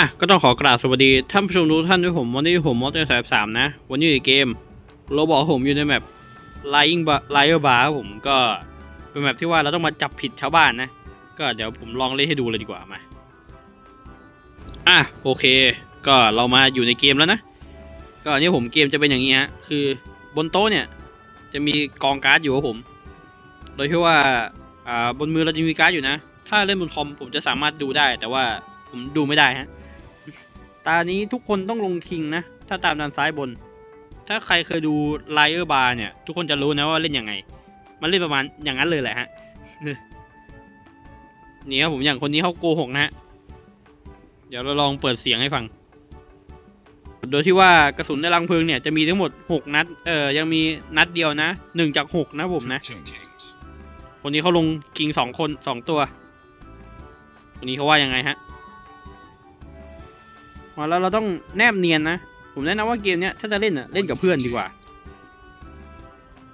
อะก็ต้องขอกราบสวัสดีท่านผู้ชมทุกท่านด้วยผมวันนี้ผมมอสเตอร์สายสามนะ วันนี้อยู่ในเกมโรบอกผมอยู่ในแมป Lying Bar Liar Bar ผมก็เป็นแมปที่ว่าเราต้องมาจับผิดชาวบ้านนะ ก็เดี๋ยวผมลองเล่นให้ดูเลยดีกว่ามาอะโอเค ก็เรามาอยู่ในเกมแล้วนะ ก็นนี้ผมเกมจะเป็นอย่างนี้ฮะคือบนโต๊ะเนี่ย จะมีกองการ์ดอยู่ครับผม โดยที่ว่าอ่าบนมือเราจะมีการ์ดอยู่นะ ถ้าเล่นบนคอมผมจะสามารถดูได้แต่ว่าผมดูไม่ได้ฮะ ตานี้ทุกคนต้องลงคิงนะ ถ้าตามด้านซ้ายบน ถ้าใครเคยดูไลเออร์บาร์เนี่ย ทุกคนจะรู้นะว่าเล่นยังไง มันเล่นประมาณอย่างนั้นเลยแหละฮะนี่ครับผมอย่างคนนี้เขาโกหกนะฮะ เดี๋ยวเราลองเปิดเสียงให้ฟัง โดยที่ว่ากระสุนในรังเพลิงเนี่ยจะมีทั้งหมด 6 นัด เออยังมีนัดเดียวนะหนึ่งจาก 6 นะผมนะ คนนี้เขาลงคิงสองคนสองตัว คนนี้เขาว่ายังไงฮะ อ๋อแล้วเราต้องแนบเนียนนะ ผมแนะนำว่าเกมเนี้ยถ้าจะเล่นอะเล่นกับเพื่อนดีกว่า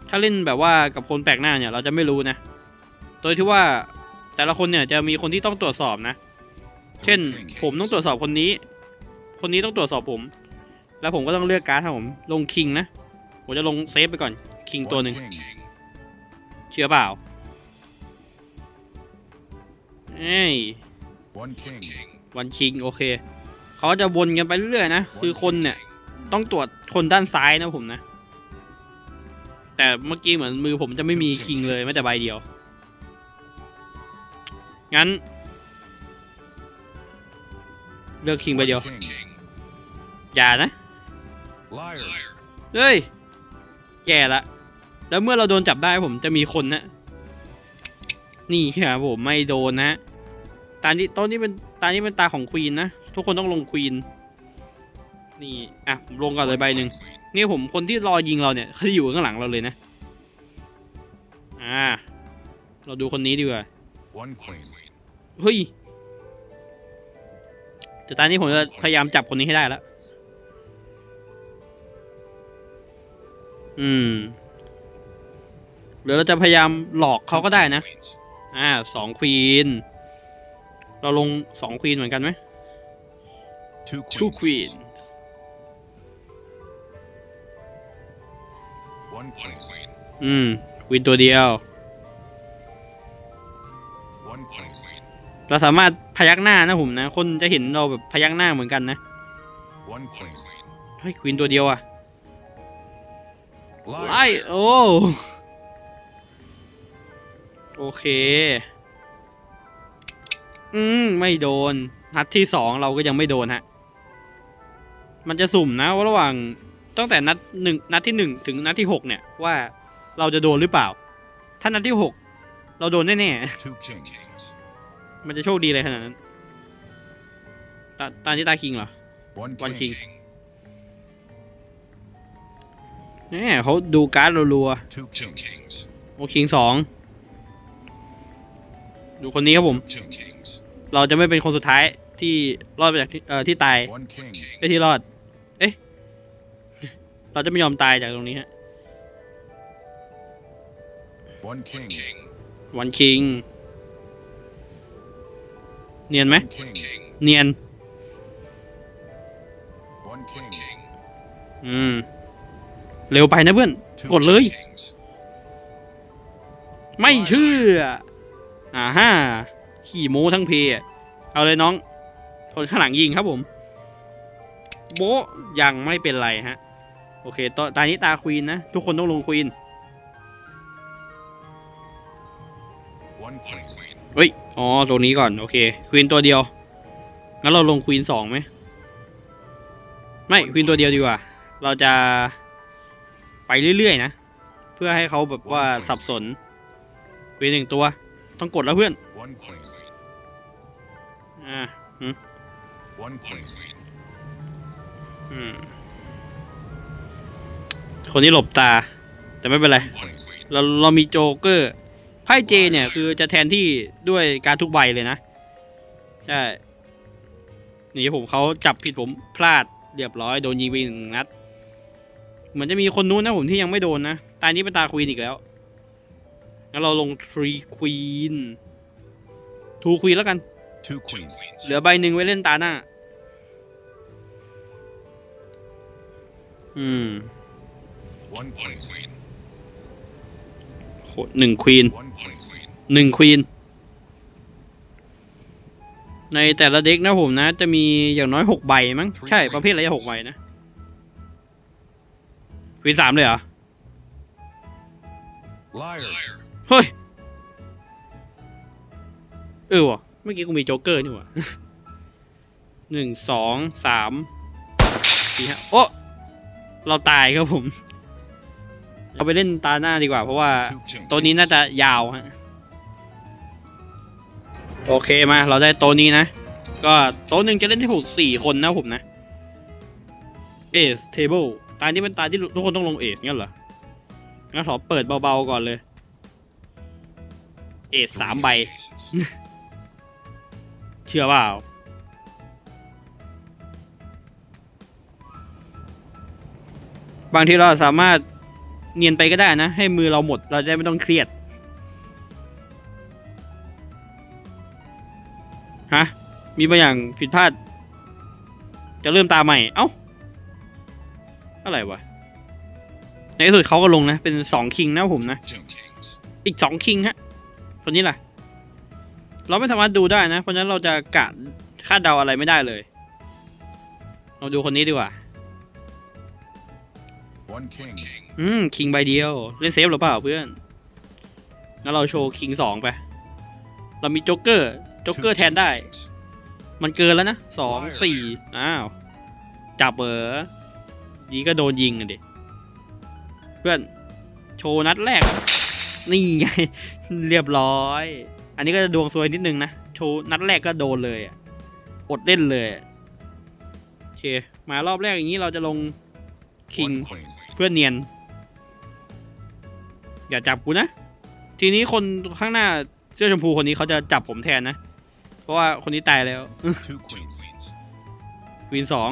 ถ้าเล่นแบบว่ากับคนแปลกหน้าเนี่ยเราจะไม่รู้นะ โดยที่ว่าแต่ละคนเนี่ยจะมีคนที่ต้องตรวจสอบนะ เช่น ผมต้องตรวจสอบคนนี้ คนนี้ต้องตรวจสอบผม แล้วผมก็ต้องเลือกการ์ดครับผม ลงคิงนะ ผมจะลงเซฟไปก่อน คิงตัวหนึ่ง One king. เชื่อเปล่าเอ้ย One king. วันคิง โอเค เขาจะวนกันไปเรื่อยๆนะ คือคนเนี่ยต้องตรวจคนด้านซ้ายนะผมนะ แต่เมื่อกี้เหมือนมือผมจะไม่มีคิงเลยแม้แต่ใบเดียว งั้น เลือกคิงใบเดียว อย่านะ เฮ้ย แย่ละ แล้วเมื่อเราโดนจับได้ผมจะมีคนนะ นี่ครับผมไม่โดนนะ ตานี้ต้นนี้เป็นตานี้เป็นตาของควีนนะ ทุกคนต้องลงควีนนี่อะผมลงก่อนเลยใบหนึ่งนี่ผมคนที่รอยิงเราเนี่ยเขาจะอยู่ข้างหลังเราเลยนะอ่าเราดูคนนี้ดีกว่า One queen. เฮ้ยแต่ตอนนี้ผมจะพยายามจับคนนี้ให้ได้แล้วอืมหรือเราจะพยายามหลอกเขาก็ได้นะ Queens. อ่าสองควีน เราลงสองควีนเหมือนกันไหม Two two queens. queen One queen. อืมควีนตัวเดียว One queen. เราสามารถพยักหน้านะผมนะ คนจะเห็นเราแบบพยักหน้าเหมือนกันนะ One queen. เฮ้ยควีนตัวเดียวอะไล่ Liar. โอ้โอเค อืม ไม่โดน นัดที่สองเราก็ยังไม่โดนฮะ มันจะสุ่มนะว่าระหว่างตั้งแต่นัดหนึ่งนัดที่หนึ่งถึงนัดที่หกเนี่ยว่าเราจะโดนหรือเปล่า ถ้านัดที่หกเราโดนแน่ Two kings. ๆมันจะโชคดีเลยขนาดนั้น ตาตาที่ตาคิงเหรอ One One king. แหมเขาดูการ์ดรัว Two kings. ๆโอคิงสองดูคนนี้ครับผม Two kings. เราจะไม่เป็นคนสุดท้ายที่รอดไปจากที่เอ่อที่ตาย One king. ไอ้ยที่รอดเอ๊ะ เราจะไม่ยอมตายจากตรงนี้ฮะ One king. วันคิง เนียนไหม One king. เนียน One king. อืม เร็วไปนะเพื่อน Two กดเลย kings. ไม่เชื่อ อ่าฮ่าขี่โม้ทั้งเพอะเอาเลยน้องคนข้างหลังยิงครับผม โบะยังไม่เป็นไรฮะ โอเคตอนตานี้ตาควีนนะ ทุกคนต้องลงควีน One queen. เฮ้ย อ๋อ ตรงนี้ก่อน โอเค ควีนตัวเดียว งั้นเราลงควีนสองไหม ไม่ ควีนตัวเดียวดีกว่า เราจะไปเรื่อยๆนะ เพื่อให้เขาแบบว่าสับสน ควีนหนึ่งตัว ต้องกดแล้วเพื่อน One queen. อ่า One queen. อืม คนนี้หลบตา แต่ไม่เป็นไร เราเรามีโจเกอร์ไพ่เจเนี่ยคือจะแทนที่ด้วยการทุกใบเลยนะ ใช่นี่ผมเขาจับผิดผมพลาดเรียบร้อย โดนยิงไปหนึ่งนัด เหมือนจะมีคนนู้นนะผมที่ยังไม่โดนนะ ตานี้เป็นตาควีนอีกแล้วงั้นเราลงทรีควีนทูควีนแล้วกันทูควีนเหลือใบหนึ่งไว้เล่นตาหน้า อืม One queen. โหหนึ่งควีน One queen. หนึ่งควีน ในแต่ละเด็กนะผมนะ จะมีอย่างน้อยหกใบมั้ง ใช่ ประเภทอะไรหกใบนะควีนสามเลยเหรอ Liar. เฮ้ย เออวะเมื่อกี้กูมีโจ๊กเกอร์นี่หว่า หนึ่งสองสามสี่ห้าโอ้ เราตายครับผม เราไปเล่นตาหน้าดีกว่า เพราะว่าตัวนี้น่าจะยาวฮะโอเคมา เราได้โต๊ะนี้นะ ก็โต๊ะหนึ่งจะเล่นได้ถูกสี่คนนะผมนะเอสเทเบิลตานี้เป็นตาที่ทุกคนต้องลงเอสงั้นเหรองั้นขอเปิดเบาๆก่อนเลย เอสสามใบ เชื่อเปล่าบางทีเราสามารถ เนียนไปก็ได้นะ ให้มือเราหมดเราจะไม่ต้องเครียดฮะมีบางอย่างผิดพลาด จะเริ่มตาใหม่เอ้าอะไรวะในที่สุดเขาก็ลงนะ เป็นสองคิงนะผมนะ อีกสองคิงฮะคนนี้ล่ะ เราไม่สามารถดูได้นะ เพราะฉะนั้นเราจะกะคาดเดาอะไรไม่ได้เลย เราดูคนนี้ดีกว่า อืมคิงใบเดียว เล่นเซฟหรือเปล่าเพื่อนงั้นเราโชว์คิงสองไป เรามีโจ๊กเกอร์โจ๊กเกอร์แทนได้ kings. มันเกินแล้วนะสองสี่อ้าว จับเออดีก็โดนยิงอะดิ เพื่อน โชว์นัดแรก นี่ไง เรียบร้อย อันนี้ก็จะดวงซวยนิดนึงนะ โชว์นัดแรกก็โดนเลยอะอดเล่นเลยอะโอเค มารอบแรกอย่างนี้เราจะลงคิง One queen. เพื่อนเนียน อย่าจับกูนะ ทีนี้คนข้างหน้าเสื้อชมพูคนนี้เขาจะจับผมแทนนะ เพราะว่าคนนี้ตายแล้ว Two queens. ควีนสอง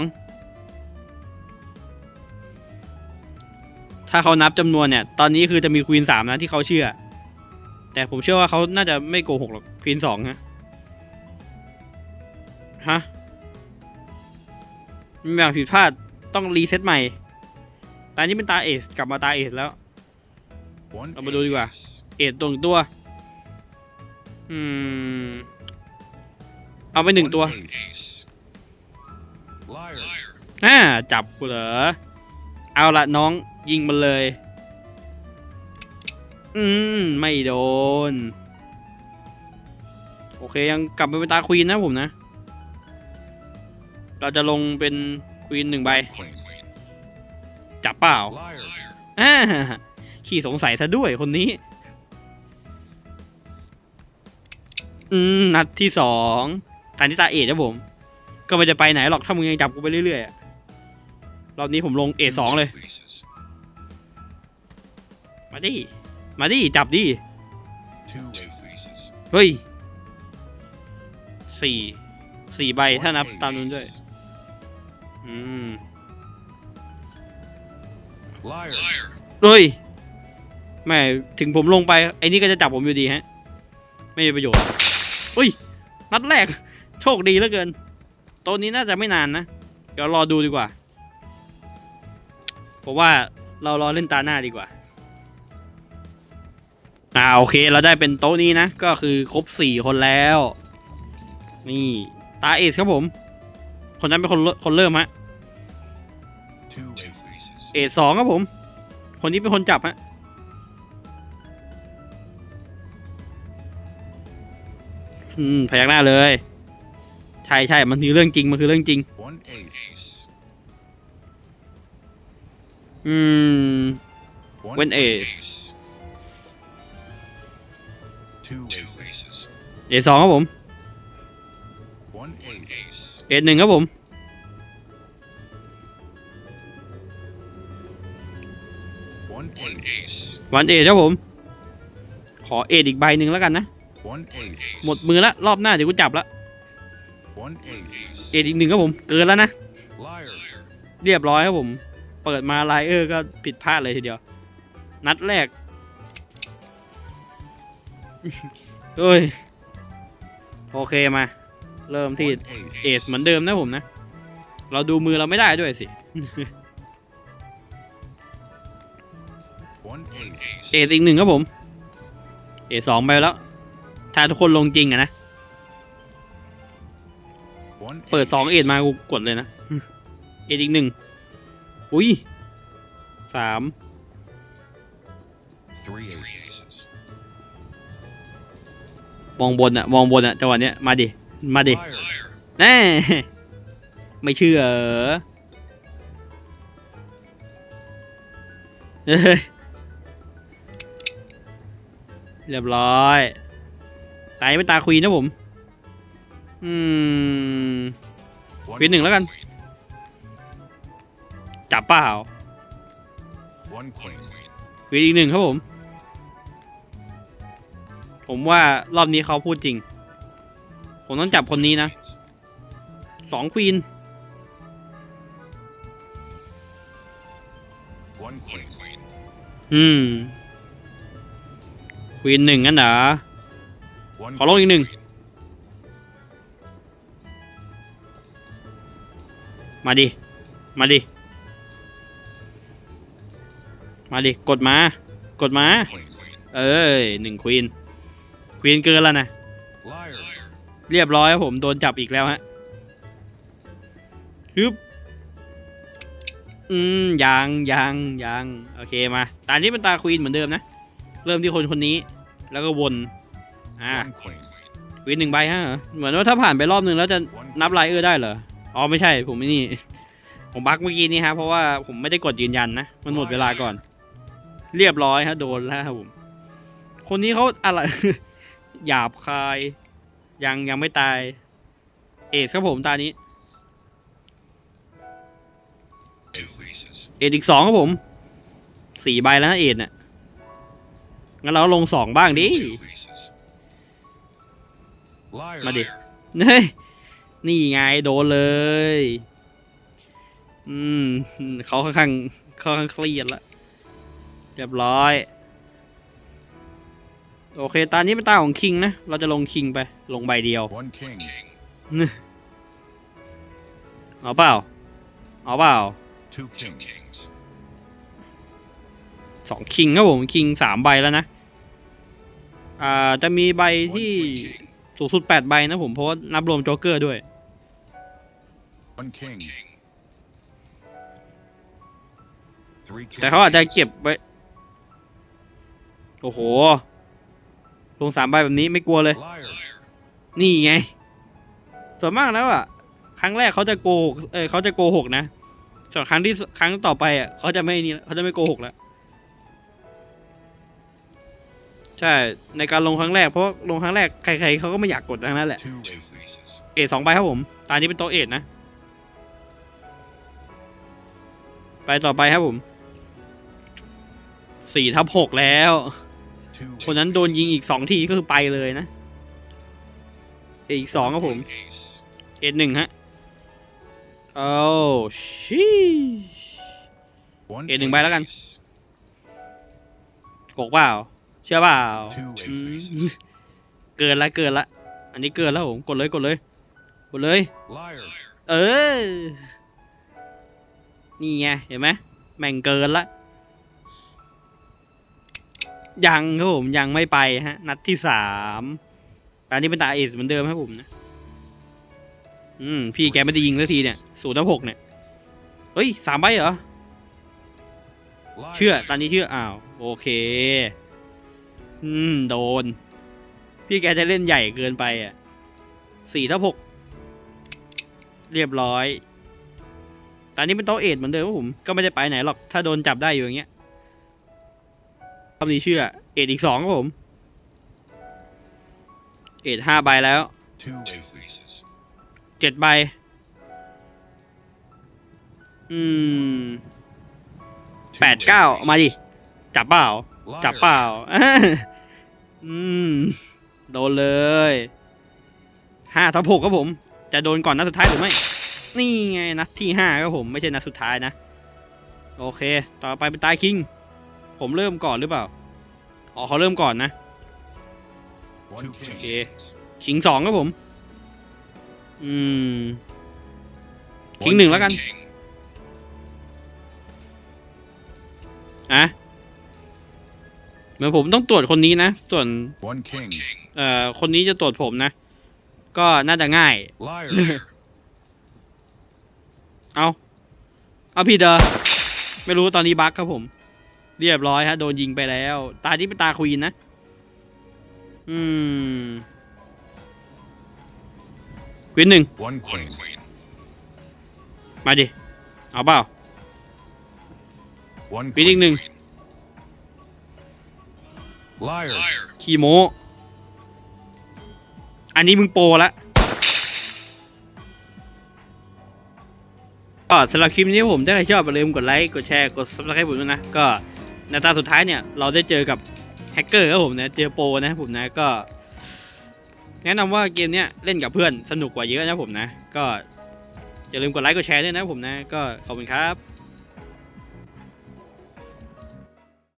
ถ้าเขานับจำนวนเนี่ย ตอนนี้คือจะมีควีนสามนะที่เขาเชื่อ แต่ผมเชื่อว่าเขาน่าจะไม่โกหกหรอกควีนสองฮะฮะมีอย่างผิดพลาดต้องรีเซ็ตใหม่ ตอนนี้เป็นตาเอสกลับมาตาเอสแล้ว One เรามาดูดีกว่า ace. เอ็ดตรงตัว อืม เอาไปหนึ่ง One ตัว ace. Liar. อ่าจับกูเหรอ เอาละน้องยิงมันเลย อืม ไม่โดน โอเคยังกลับมาเป็นตาควีนนะผมนะ เราจะลงเป็นควีนหนึ่งใบ Queen. จับเปล่า Liar. อ่าขี้สงสัยซะด้วยคนนี้ อืม นัดที่สองตาที่ตาเอดนะผม ก็ไม่จะไปไหนหรอกถ้ามึงยังจับกูไปเรื่อยๆอะรอบนี้ผมลงเอ Two สองเลย aces. มาดิ มาดิ จับดิ Two aces. เฮ้ยสี่สี่ใบถ้านับ One ตามนู้นด้วย ace. อืม Liar. เฮ้ยแม่ถึงผมลงไปไอ้นี่ก็จะจับผมอยู่ดีฮะ ไม่มีประโยชน์เฮ้ย นัดแรก โชคดีเหลือเกิน ตัวนี้น่าจะไม่นานนะ เดี๋ยวรอดูดีกว่า ผมว่าเรารอเล่นตาหน้าดีกว่า อ่าโอเคเราได้เป็นโต๊ะนี้นะ ก็คือครบสี่คนแล้ว นี่ ตาเอสครับผม คนนั้นเป็นคนคนเริ่มฮะ เอสองครับผม คนนี้เป็นคนจับฮะอืมพยักหน้าเลย ใช่ใช่มันคือเรื่องจริง มันคือเรื่องจริง One ace. อืม One One ace. Two aces. เอสองครับผม One ace. เอสหนึ่งครับผม วันเอครับผม ขอเอดอีกใบหนึ่งแล้วกันนะ One ace. หมดมือละรอบหน้าเดี๋ยวกูจับละ One ace. เอดอีกหนึ่งครับผม เกินแล้วนะ Liar. เรียบร้อยครับผม เปิดมาไลเออร์ก็ผิดพลาดเลยทีเดียว นัดแรกเฮ้ย โอเคมา เริ่มที่ One เอสเหมือนเดิมนะผมนะ เราดูมือเราไม่ได้ด้วยสิ เอทอีกหนึ่งครับผม เอสองไปแล้ว ถ้าทุกคนลงจริงอะนะ เปิดสองเอทมากูกดเลยนะ เอทอีกหนึ่ง อุ้ยสามมองบนอะมองบนอะจังหวะเนี้ย มาดิ มาดิแน่ไม่เชื่อเหรอเฮ้ย เรียบร้อยตายไม่ตาควีนนะผม อืม One ควีนหนึ่งแล้วกัน จับเปล่า One queen. ควีนอีกหนึ่งครับผม ผมว่ารอบนี้เขาพูดจริง ผมต้องจับคนนี้นะ สองควีน One queen. Queen. อืม ควีนหนึ่งงั้นเหรอ ขอลงอีกหนึ่งมาดิ มาดิ มาดิ กดมา กดมา เอ้ยหนึ่งควีน ควีนเกินแล้วนะ เรียบร้อยครับผมโดนจับอีกแล้วฮะฮึบอืมยังยังยังโอเคมา ตานี้เป็นตาควีนเหมือนเดิมนะ เริ่มที่คนคนนี้ แล้วก็วน อ่า One queen. ควีนหนึ่งใบฮะเหมือนว่าถ้าผ่านไปรอบหนึ่งแล้วจะ One นับไลเออร์ได้เหรอ อ๋อไม่ใช่ผมไม่นี่ ผมบักเมื่อกี้นี้ฮะเพราะว่าผมไม่ได้กดยืนยันนะ มันหมดเวลาก่อน เรียบร้อยฮะโดนแล้วครับผม คนนี้เขาอะไร หยาบคาย ยังยังไม่ตาย เอสครับผมตานี้ aces. เอ็ดอีกสองครับผม สี่ใบแล้วนะเอ็ดน่ะ งั้นเราลงสองบ้างดิ Two aces. Liar. มาดิ เฮ้ย นี่ไงโดนเลย อืมเขาค่อนข้างเขาค่อนข้างเครียดละเรียบร้อย โอเค ตานี้เป็นตาของคิงนะ เราจะลงคิงไป ลงใบเดียว One king. เอาเปล่า เอาเปล่า Two kings. สองคิงครับผม คิงสามใบแล้วนะ อ่าจะมีใบ One ที่ queen king. สูงสุดแปดใบนะผมเพราะว่านับรวมโจ๊กเกอร์ด้วย One king. Three kings. แต่เขาอาจจะเก็บไว้ โอ้โห ลงสามใบแบบนี้ไม่กลัวเลย Liar. นี่ไง ส่วนมากแล้วอะ ครั้งแรกเขาจะโกหกเออเขาจะโกหกนะส่วนครั้งที่สครั้งต่อไปอะเขาจะไม่นี่เขาจะไม่โกหกแล้ว ใช่ในการลงครั้งแรกเพราะลงครั้งแรกใครๆเขาก็ไม่อยากกดทั้งนั้นแหละ Two aces. เอทสองใบครับผมตานี้เป็นโต๊ะเอทนะ ไปต่อไปครับผมสี่ทับหกแล้ว Two คนนั้นโดนยิงอีกสองทีก็คือไปเลยนะ อีกสองครับผม ace. เอทหนึ่งฮะโอ้ชี One เอ็ดหนึ่งใบแล้วกัน ace. โกกเปล่า เชื่อเปล่า Two อืม aces. เกินละเกินละ อันนี้เกินแล้วผมกดเลยกดเลย กดเลย Liar. เออ นี่ไงเห็นไหมแม่งเกินละ ยังครับผมยังไม่ไปฮะ นัดที่สามตอนนี้เป็นตาเอสเหมือนเดิมครับผมนะ อืม พี่แกไม่ได้ยิงสักทีเนี่ยศูนย์ทับหกเนี่ย เฮ้ยสามใบเหรอ Liar. เชื่อ ตอนนี้เชื่อ อ้าว โอเค อืม โดน พี่แกจะเล่นใหญ่เกินไปอะสี่ทับหกเรียบร้อยตอนนี้เป็นโต๊ะเอ็ดเหมือนเดิมครับผมก็ไม่ได้ไปไหนหรอก ถ้าโดนจับได้อยู่อย่างเงี้ยรอบนี้เชื่อ เอ็ดอีกสองครับผม เอ็ดห้าใบแล้วเจ็ดใบ อืมแปดเก้ามาดิ จับเปล่า จับเปล่า อืม โดนเลยห้าทับหกครับผม จะโดนก่อนนัดสุดท้ายหรือไม่ นี่ไงนัดที่ห้าครับผมไม่ใช่นัดสุดท้ายนะ โอเค ต่อไปเป็นตายคิง ผมเริ่มก่อนหรือเปล่า อ๋อเขาเริ่มก่อนนะ One king. Okay. คิงสองครับผม อืม คิง One หนึ่งแล้วกัน king. อะ มือนผมต้องตรวจคนนี้นะ ส่วน One king. เอ่อคนนี้จะตรวจผมนะ ก็น่าจะง่าย Liar. เอาเอาผิดเหรอไม่รู้ตอนนี้บั๊กครับผม เรียบร้อยฮะ โดนยิงไปแล้ว ตาที่เป็นตาควีนนะ อืมควีนหนึ่ง One queen. มาดิ เอาเปล่า One ปีอีกหนึ่ง Liar. คีโมอันนี้มึงโปรละก็สำหรับคลิปนี้ผมถ้าใครชอบอย่าลืมกดไลค์กดแชร์กด subscribe ผมด้วยนะ ก็ในตาสุดท้ายเนี่ย เราได้เจอกับแฮกเกอร์ครับผมนะเจอโปรนะครับผมนะก็ แนะนำว่าเกมเนี้ยเล่นกับเพื่อนสนุกกว่าเยอะนะผมนะ ก็อย่าลืมกดไลค์กดแชร์ด้วยนะผมนะ ก็ขอบคุณครับ